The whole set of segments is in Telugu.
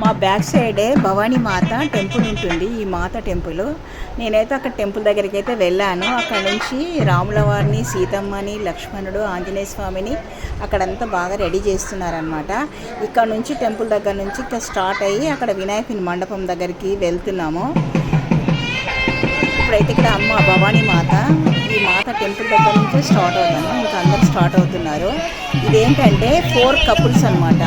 మా బ్యాక్ సైడే భవానీ మాత టెంపుల్ ఉంటుంది ఈ మాత టెంపుల్. నేనైతే అక్కడ టెంపుల్ దగ్గరికి అయితే వెళ్ళాను. అక్కడ నుంచి రాముల వారిని సీతమ్మని లక్ష్మణుడు ఆంజనేయ స్వామిని అక్కడంతా బాగా రెడీ చేస్తున్నారనమాట ఇక్కడ నుంచి టెంపుల్ దగ్గర నుంచి ఇక్కడ స్టార్ట్ అయ్యి అక్కడ వినాయకుని మండపం దగ్గరికి వెళ్తున్నాము. ఇప్పుడైతే ఇక్కడ అమ్మ భవానీ మాత ఈ మాత టెంపుల్ దగ్గర నుంచి స్టార్ట్ అవుతాము ఇంకా అందరు స్టార్ట్ అవుతున్నారు. ఇదేంటంటే ఫోర్ కపుల్స్ అన్నమాట.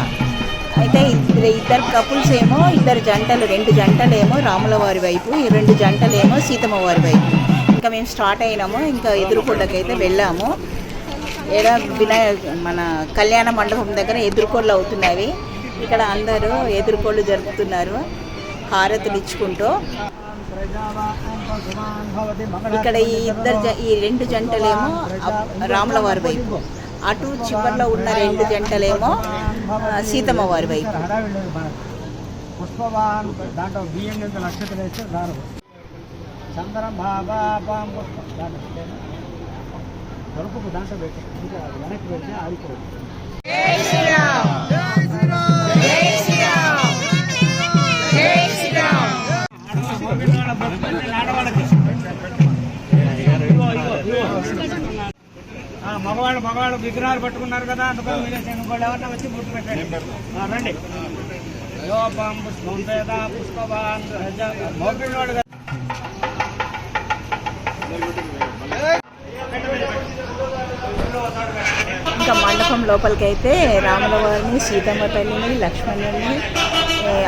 అయితే ఇద్దరు ఇద్దరు కపుల్స్ ఏమో ఇద్దరు జంటలు రెండు జంటలు ఏమో రాముల వారి వైపు ఈ రెండు జంటలు ఏమో సీతమ్మ వారి వైపు. ఇంకా మేము స్టార్ట్ అయినాము ఇంకా ఎదురుకొండకైతే వెళ్ళాము. ఏదో వినయ మన కళ్యాణ మండపం దగ్గర ఎదురుకోళ్ళు అవుతున్నవి. ఇక్కడ అందరూ ఎదురుకోళ్ళు జరుపుతున్నారు హారతులు ఇచ్చుకుంటూ. ఇక్కడ ఈ ఇద్దరు జ- ఈ రెండు జంటలేమో రాముల వారి వైపు. అటు చివరిలో ఉన్న రెండు జంటలేమో సీతమ్మ వారి వైపు పుష్పవాన్ దాంట్లో బియ్యం కింద నక్షత్రం వేస్తే దాని చందనం బాబా పుష్ప దాంట్లో. తలుపుకు దాంట్లో పెట్టి వెనక్కి పెడితే మగవాళ్ళు మగవాళ్ళు విగ్రహాలు పట్టుకున్నారు కదా అందుకని మీరే ఇంకోళ్ళు ఎవరైనా వచ్చి గుర్తు పెట్టండి. రండి. యోపం పుష్పం వేద పుష్పవాన్ మోపినోడు కదా. ఇంకా మండపం లోపలికి అయితే రాముల వారిని సీతమ్మ తల్లిని లక్ష్మణుని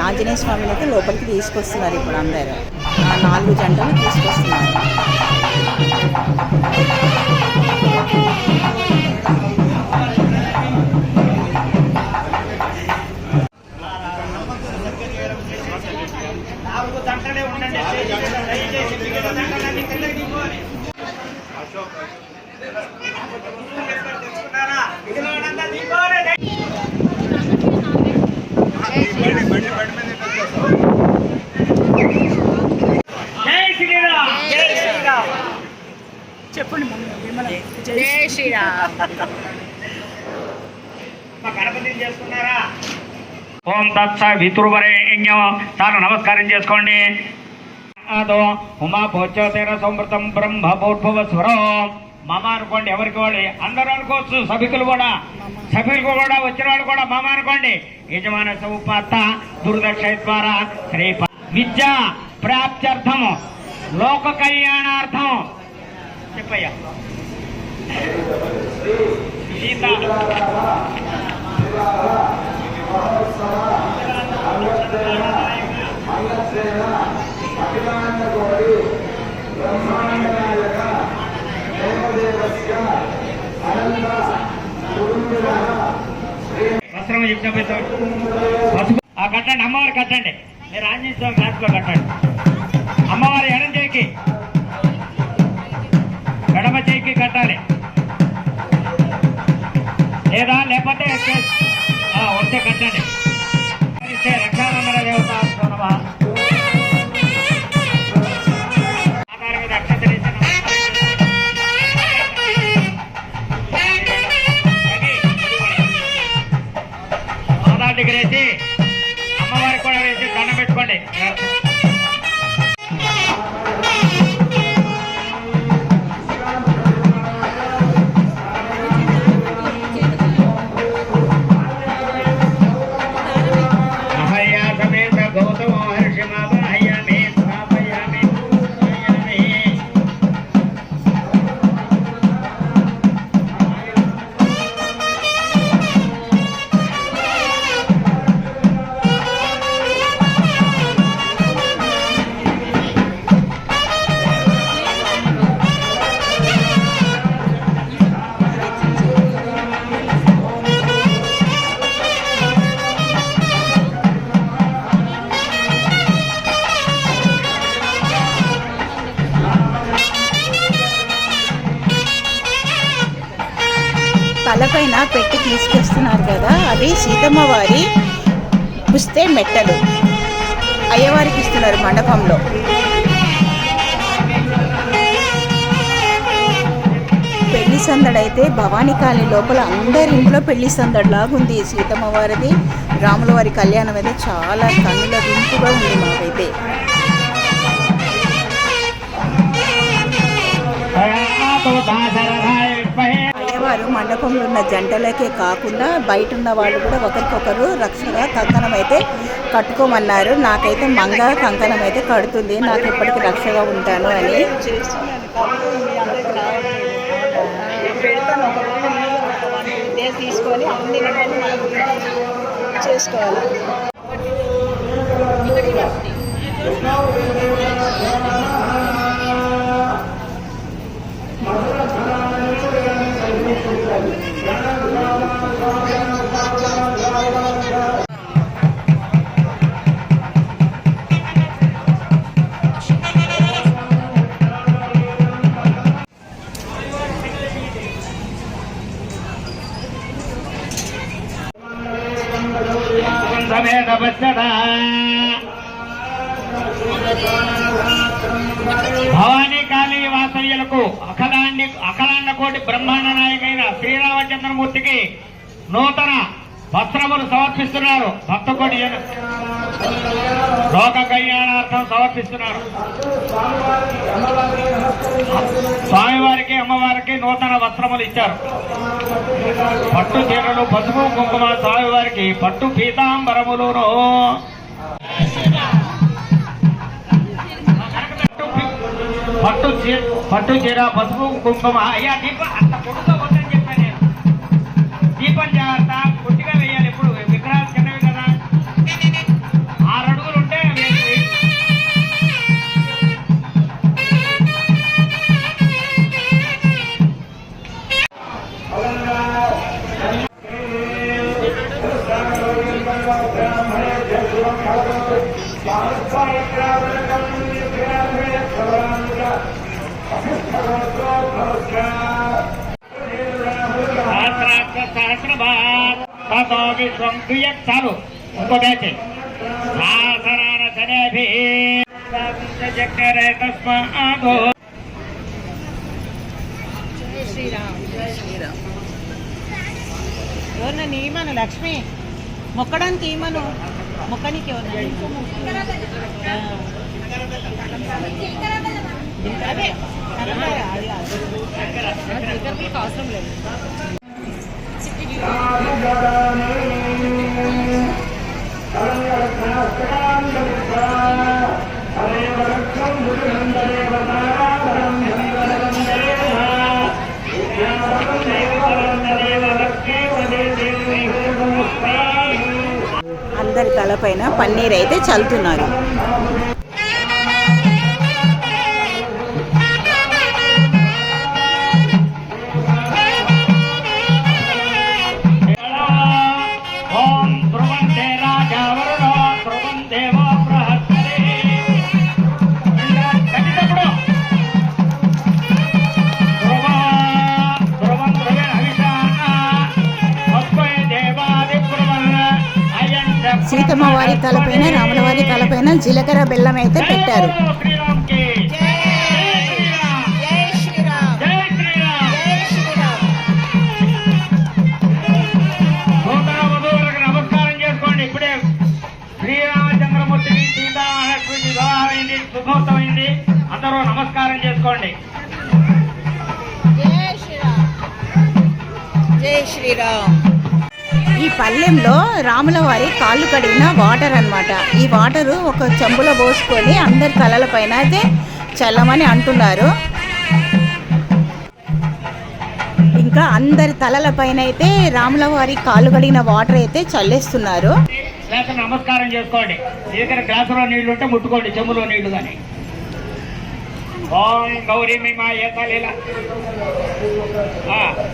ఆంజనేయ స్వామిని అయితే లోపలికి తీసుకొస్తున్నారు ఇప్పుడు అందరు. ఆ నాలుగు జంటలు తీసుకొస్తున్నారు నాలుగు దంటలే ఉండండి దయచేసి మిగిలిన దంటలన్నీ కిందకి దిగిపోవాలి. తెచ్చుకున్నారా? మిగిలిన వాళ్ళంతా దిగిపోవాలి. జై శ్రీరామ్ జై శ్రీరామ్ చెప్పండి జై శ్రీరామ్ మా గణపతిని చేసుకున్నారా ఓం తత్స వితురువరేణ్యం సార్ నమస్కారం చేసుకోండి. అదో ఉమా భోజ్యోతిర సంవృతం బ్రహ్మ భూర్భువ స్వరం మామ అనుకోండి ఎవరికి వాళ్ళు? అందరూ అనుకోవచ్చు సభికులు కూడా. సభ్యులు కూడా వచ్చిన వాళ్ళు కూడా మామ అనుకోండి. యజమాన సౌపాత దుర్దక్ష ద్వారా శ్రీ విద్య ప్రాప్త్యర్థము. లోక కళ్యాణార్థం చెప్పయ్యా. సీత. వస్త్రం ఆ కట్టండి అమ్మవారు కట్టండి. మీరు ఆంజనేయ స్వామి క్లాస్లో కట్టండి. అమ్మవారి ఎడం చేయికి ఎడమ చేయికి కట్టాలి. లేదా లేకపోతే కట్టండి ఇస్తే రక్షాబంధన దేవత తలపైన పెట్టి తీసుకొస్తున్నారు కదా అవి సీతమ్మ వారి పుస్తే మెట్టలు. అయ్యవారికి ఇస్తున్నారు మండపంలో. పెళ్ళి సందడైతే సందడి అయితే భవానీ కాలనీ లోపల అందరి ఇంట్లో పెళ్ళి సందడి లాగా ఉంది సీతమ్మ వారిది. రాముల వారి కళ్యాణం అయితే చాలా కన్నుల వింపుగా ఉంది మాకైతే. వారు మండపంలో ఉన్న జంటలకే కాకుండా బయట ఉన్న వాళ్ళు కూడా ఒకరికొకరు రక్షగా కంకణం అయితే కట్టుకోమన్నారు. నాకైతే మంగ కంకణం అయితే కడుతుంది. నాకు ఇప్పటికీ రక్షగా ఉంటాను అని. తీసుకొని చేసుకోవాలి. సమేత పశ్చద భవానీ కాళీ వాసయ్యలకు అఖలాండి అఖలాండ కోటి బ్రహ్మాండ నాయకైన శ్రీరామచంద్రమూర్తికి నూతన వస్త్రములు సమర్పిస్తున్నారు. భక్త కోటి లోక కళ్యాణార్థం సమర్పిస్తున్నారు. స్వామివారికి అమ్మవారికి నూతన వస్త్రములు ఇచ్చారు. పట్టు చీరలు పసుపు కుంకుమ స్వామివారికి పట్టు పీతాంబరములును. పట్టు పట్టు చీర పసుపు కుంకుమ. అయ్యా దీపం అంత పొడుగా చెప్పాను నేను. దీపం జాగ్రత్త విశ్వం క్రియక్ చాలు ఇంకోటైతే సహస్రాన శనేభి చక్రే తస్మాదో ఎవరన్నా లక్ష్మి మొక్కడానికి ఈమను మొక్కనికి ఎవరు అదే కనకాయ, అవసరం లేదు అందరి తలపైన పన్నీర్ అయితే చల్లుతున్నారు. తలపైన రాములవారి తలపైన జీలకర్ర బెల్లం అయితే పెట్టారు. నమస్కారం చేసుకోండి అందరూ నమస్కారం చేసుకోండి జై శ్రీరామ్ జై శ్రీరామ్. ఈ పల్లెంలో రాముల వారి కాళ్ళు కడిగిన వాటర్ అన్నమాట. ఈ వాటరు ఒక చెంబులో పోసుకొని అందరి తలల పైన అయితే చల్లమని అంటున్నారు. ఇంకా అందరి తలల పైన అయితే రాముల వారి కాళ్ళు కడిగిన వాటర్ అయితే చల్లేస్తున్నారు. నమస్కారం చేసుకోండి. గ్లాసులో ఉంటే ముట్టుకోండి చెంబులో నీళ్ళు కానీ ఓం గౌరీ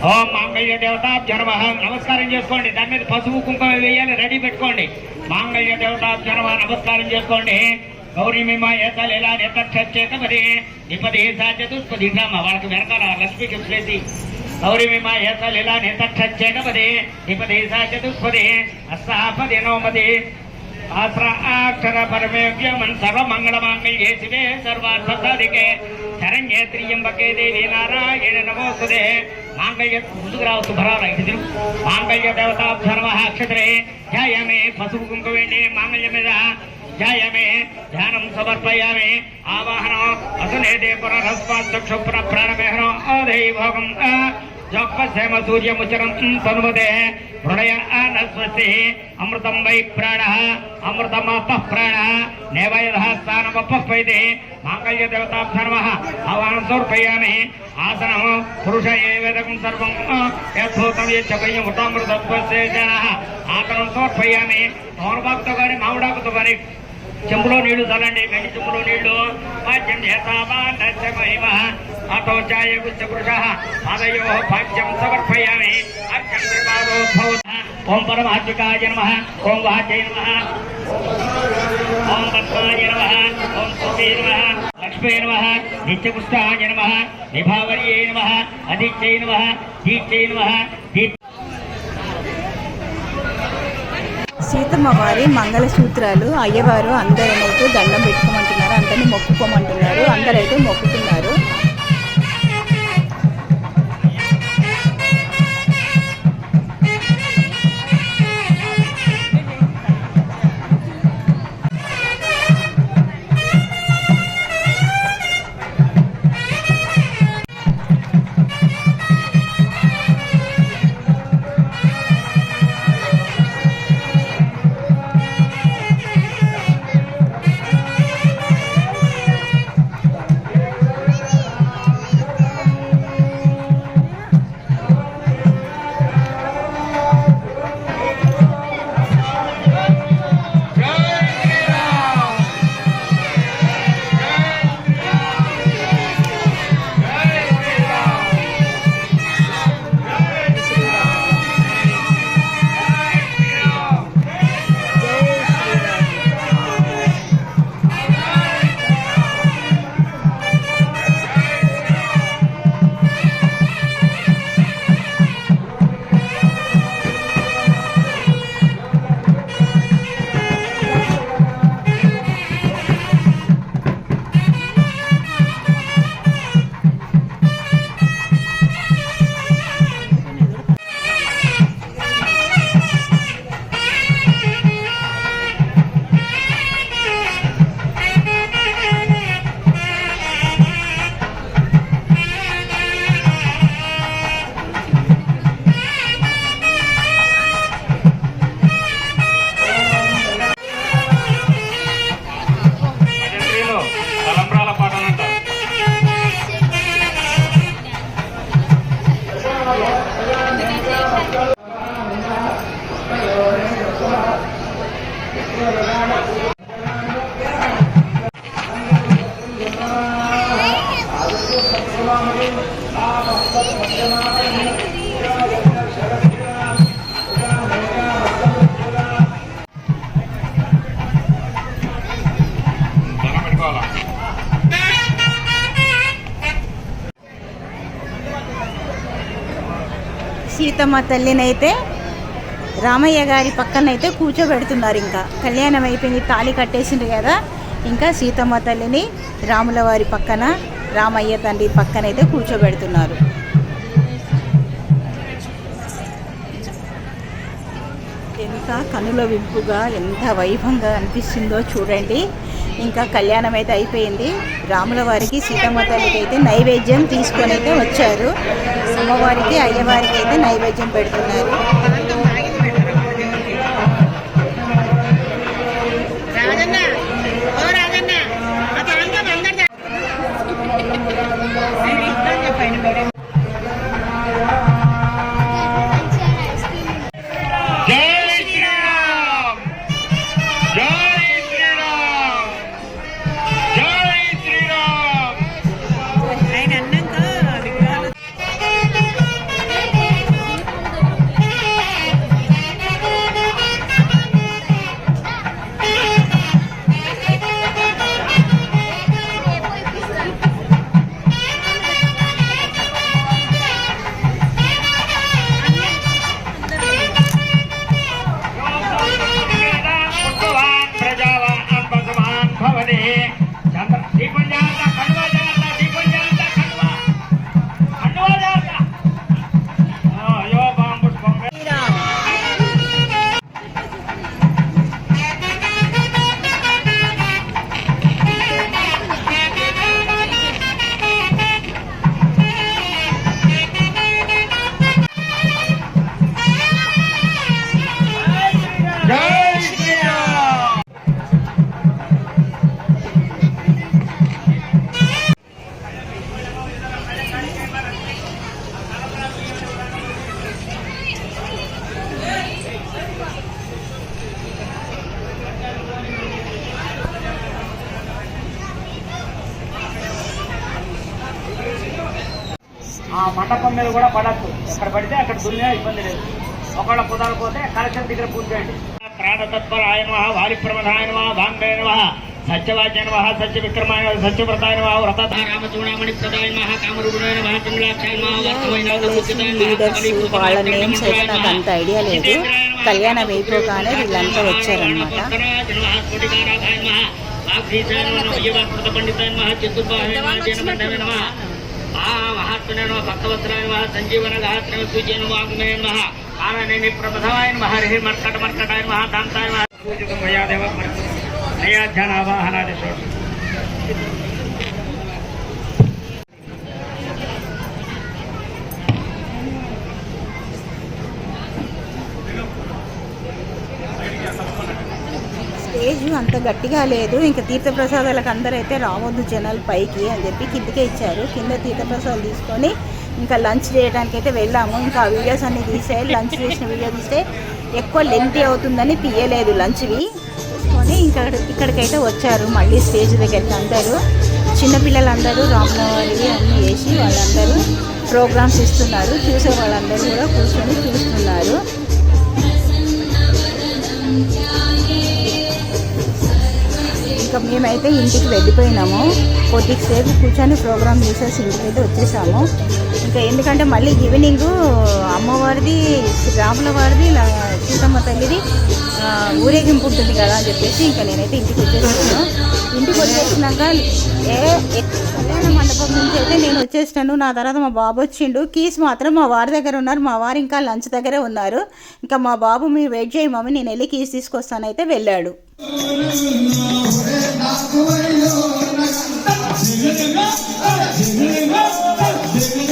ఓం మాంగళ్య దేవతాభ్య నమ. నమస్కారం చేసుకోండి. దాని మీద పసుపు కుంకుమ వేయాలి రెడీ పెట్టుకోండి. మాంగళ్య దేవతాభ్య నమ. నమస్కారం చేసుకోండి. గౌరీ మీమా ఏతాలీల నేతక్షేత మరి నిపది సా చతుష్పది రామ వాళ్ళకి వెనకాల లక్ష్మి ప్లేసి గౌరీ మీమా పది నిపది సా చతుష్పది అస్సాపది నోమది ஆத்ராட்சர பரமேக்யமன் சர்வ மங்களமாங்கள் ஏசிவே சர்வார்த்த சாதிக்கே சரண்யே திரியம்பகே தேவி நாராயண நமோஸ்தே மாங்கல்ய முதுகராவ சுபராராயிரும் மாங்கல்ய தேவதாப்சர்வ அக்ஷத்ரே ஜயமே பசு ध्यानं समर्पयामे आवाहनो असुने दे पुरस्मात् సమర్పయామి సూర్యముచరం తనువదే. హృదయ స్వస్తి అమృతం వై ప్రాణ. అమృతమాప ప్రాణ. నేవయధ స్థానమప మాంగళ్య దేవతాభ్యర్మ ఆవాహనం సమర్పయామి. ఆసనం పురుష ఏ వేదకం సర్వం. యద్భూతం యచ్చపయ్యం జన. ఆసనం సమర్పయామి. మౌనబాకుతో కానీ మామిడాకుతో కానీ చెంబులో నీళ్ళు చల్లండి. గండి చెంబులో నీళ్ళు. పాద్యం మహిమ. అతో చాయ గుచ్చ పురుష పాదయో పాద్యం సమర్పయామి భవత ఓం పరమాత్మికాయ నమ ఓం వాచ్య నమ ఓం పద్మాయ నమ ఓం స్తుతే నమ లక్ష్మీ నమ నిత్యపుష్టాయ నమ విభావర్యై నమ అదిత్యై నమ దీత్యై నమ సీతమ్మ వారి మంగళసూత్రాలు అయ్యవారు అందరూ అయితే దండం పెట్టుకోమంటున్నారు అందరిని మొక్కుకోమంటున్నారు అందరైతే మొక్కుతున్నారు. సీతమ్మ తల్లినైతే రామయ్య గారి పక్కనైతే కూర్చోబెడుతున్నారు ఇంకా. కళ్యాణం అయిపోయింది తాళి కట్టేసిండ్రు కదా. ఇంకా సీతమ్మ తల్లిని రాముల వారి పక్కన రామయ్య తండ్రి పక్కనైతే కూర్చోబెడుతున్నారు. ఎంత కనుల వింపుగా ఎంత వైభవంగా అనిపిస్తుందో చూడండి. ఇంకా కళ్యాణం అయితే అయిపోయింది. రాముల వారికి సీతమ్మ తల్లికి అయితే నైవేద్యం తీసుకొని అయితే వచ్చారు. అమ్మవారికి అయ్యవారికి అయితే నైవేద్యం పెడుతున్నారు. దున్నే ఇబ్బంది లేదు. ఒకళ్ళ కుదరకపోతే కలెక్షన్ దగ్గర పూజ చేయండి. ప్రాణతత్పరాయ నమ వాలి ప్రమదాయ నమ భాంగాయ నమ సత్యవాచ్య నమ సత్య విక్రమాయ నమః, సత్యవ్రతాయ నమ వ్రత రామచూడామణి ప్రదాయ నమ కామరూపిణాయ నమ పింగళాక్షాయ నమ లీడర్స్ వాళ్ళ నేమ్స్ అయితే నాకు అంత ఐడియా లేదు. కళ్యాణం అయిపోగానే వీళ్ళంతా వచ్చారనమాట సంజీవన గాత్ర సూచన వాగ్మే నమ. ఆననేమి ప్రమథాయ నమ. హరి మర్కట మర్కటాయ నమ. దాంతాయ నమ. మయాదేవ మయా దేవ నయాధ్యానావాహనాది షోడ్ స్టేజ్ అంత గట్టిగా లేదు. ఇంకా తీర్థప్రసాదాలకు అందరైతే రావద్దు జనాలు పైకి అని చెప్పి కిందకే ఇచ్చారు. కింద తీర్థప్రసాదాలు తీసుకొని ఇంకా లంచ్ చేయడానికి అయితే వెళ్ళాము. ఇంకా ఆ వీడియోస్ అన్ని తీసే లంచ్ చేసిన వీడియో తీస్తే ఎక్కువ లెంతీ అవుతుందని తీయలేదు లంచ్వి. తీసుకొని ఇంకా ఇక్కడికైతే వచ్చారు. మళ్ళీ స్టేజ్ దగ్గరికి అందరూ. చిన్నపిల్లలందరూ రామనవమి అన్నీ వేసి వాళ్ళందరూ ప్రోగ్రామ్స్ ఇస్తున్నారు. చూసే వాళ్ళందరూ కూడా కూర్చొని చూస్తున్నారు. మేమైతే ఇంటికి వెళ్ళిపోయినాము. కొద్దిసేపు కూర్చొని ప్రోగ్రామ్ చూసేసి ఇంటికైతే వచ్చేసాము. ఇంకా ఎందుకంటే మళ్ళీ ఈవినింగ్ అమ్మవారిది రాముల వారిది సీతమ్మ తల్లిది ఊరేగింపు ఉంటుంది కదా అని చెప్పేసి ఇంకా నేనైతే ఇంటికి వచ్చేసాను. ఇంటికి వచ్చేసినాక ఏ ఏ కళ్యాణ మండపం నుంచి అయితే నేను వచ్చేసినాను. నా తర్వాత మా బాబు వచ్చిండు. కీస్ మాత్రం మా వారి దగ్గర ఉన్నారు. మా వారు ఇంకా లంచ్ దగ్గరే ఉన్నారు. ఇంకా మా బాబు మీరు వెయిట్ చేయి మమ్మీ నేను వెళ్ళి కీస్ తీసుకొస్తానైతే వెళ్ళాడు.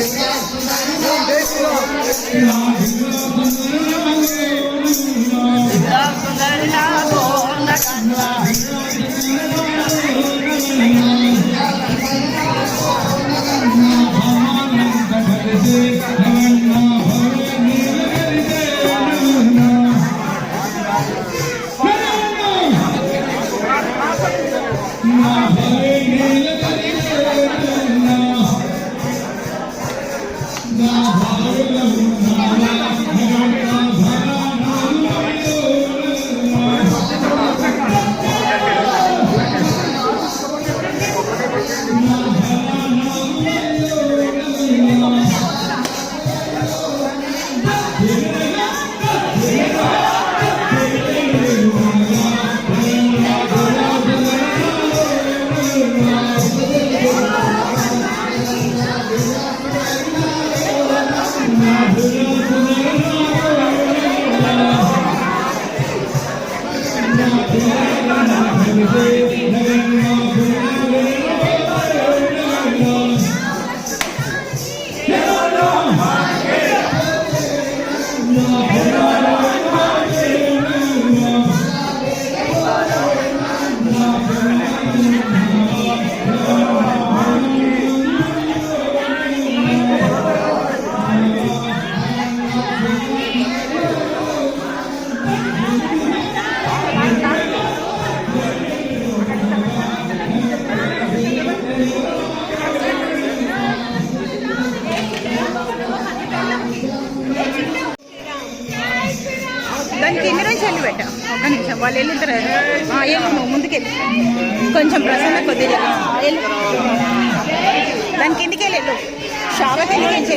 Thank you. Amen. వాళ్ళు వెళ్ళిన తర్వాత వెళ్ళు నువ్వు ముందుకెళ్ళి కొంచెం ప్రసన్న కొద్దిగా ఆ, వెళ్ళు. దాని కిందికి వెళ్ళి వెళ్ళు. షావ కిందికి నుంచి